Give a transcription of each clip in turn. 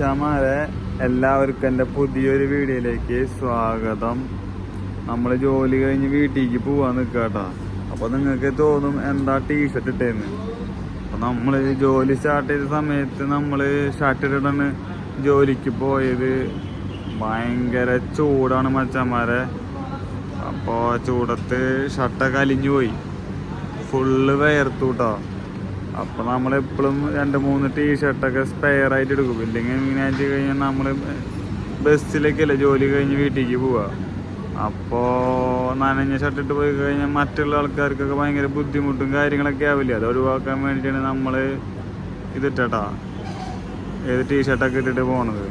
മച്ചാമാരെ എല്ലാവർക്കും എന്റെ പുതിയൊരു വീഡിയോയിലേക്ക് സ്വാഗതം. നമ്മൾ ജോലി കഴിഞ്ഞ് വീട്ടിലേക്ക് പോവാൻ നിൽക്കാട്ടാ അപ്പൊ നിങ്ങൾക്ക് തോന്നും എന്താ ടീഷർട്ട് ഇട്ടേന്ന്. അപ്പൊ നമ്മൾ ജോലി സ്റ്റാർട്ട് ചെയ്ത സമയത്ത് നമ്മൾ ഷർട്ട് ഇട്ടിട്ടാണ് ജോലിക്ക് പോയത്. ഭയങ്കര ചൂടാണ് മച്ചന്മാരെ അപ്പോൾ ചൂടത്ത് ഷർട്ടൊക്കെ അലിഞ്ഞു പോയി. ഫുള്ള് വയർത്തു കേട്ടോ അപ്പൊ നമ്മളെപ്പോഴും രണ്ട് മൂന്ന് ടീഷർട്ടൊക്കെ സ്പെയർ ആയിട്ട് എടുക്കും. ഇങ്ങനെ വെച്ച് കഴിഞ്ഞാൽ നമ്മൾ ബസ്സിലേക്കല്ലേ ജോലി കഴിഞ്ഞ് വീട്ടിലേക്ക് പോവുക അപ്പോൾ നനഞ്ഞ ഷർട്ട് ഇട്ട് പോയി കഴിഞ്ഞാൽ മറ്റുള്ള ആൾക്കാർക്കൊക്കെ ഭയങ്കര ബുദ്ധിമുട്ടും കാര്യങ്ങളൊക്കെ ആവില്ലേ? അത് ഒഴിവാക്കാൻ വേണ്ടിയിട്ടാണ് നമ്മൾ ഇതിട്ടാ ഏത് ടീഷർട്ടൊക്കെ ഇട്ടിട്ട് പോണത്.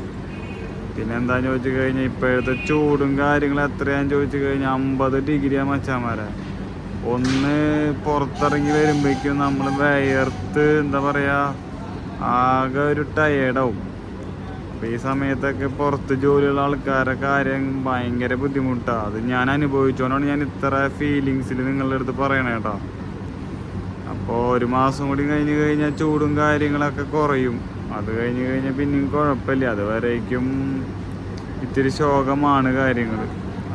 പിന്നെ എന്താന്ന് ചോദിച്ചു കഴിഞ്ഞാൽ ഇപ്പോഴത്തെ ചൂടും കാര്യങ്ങളും എത്രയാന്ന് ചോദിച്ചു കഴിഞ്ഞാൽ അമ്പത് ഡിഗ്രിയാ മച്ചാമാരെ ഒന്ന് പുറത്തിറങ്ങി വരുമ്പോഴേക്കും നമ്മൾ വയർത്ത് എന്താ പറയുക ആകെ ഒരു ടയേർഡാവും അപ്പം ഈ സമയത്തൊക്കെ പുറത്ത് ജോലിയുള്ള ആൾക്കാരെ കാര്യം ഭയങ്കര ബുദ്ധിമുട്ടാണ് അത് ഞാൻ അനുഭവിച്ചോണ്ടാണ് ഞാൻ ഇത്ര ഫീലിങ്സിൽ നിങ്ങളുടെ അടുത്ത് പറയണേ കേട്ടോ. അപ്പോൾ ഒരു മാസം കൂടി കഴിഞ്ഞ് കഴിഞ്ഞാൽ ചൂടും കാര്യങ്ങളൊക്കെ കുറയും. അത് കഴിഞ്ഞ് കഴിഞ്ഞാൽ പിന്നെയും കുഴപ്പമില്ല. അതുവരേക്കും ഇത്തിരി ശോകമാണ് കാര്യങ്ങൾ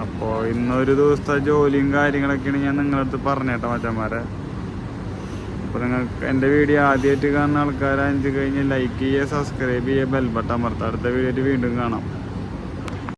അപ്പോൾ ഇന്നൊരു ദിവസത്തെ ജോലിയും കാര്യങ്ങളൊക്കെയാണ് ഞാൻ നിങ്ങളുടെ അടുത്ത് പറഞ്ഞേട്ടോ മച്ചന്മാരെ. അപ്പോൾ നിങ്ങൾക്ക് എന്റെ വീഡിയോ ആദ്യമായിട്ട് കാണുന്ന ആൾക്കാരെ അഞ്ച് കഴിഞ്ഞ് ലൈക്ക് ചെയ്യുക സബ്സ്ക്രൈബ് ചെയ്യുക ബെൽ ബട്ടൺ അമർത്തുക. അടുത്ത വീഡിയോ വീണ്ടും കാണാം.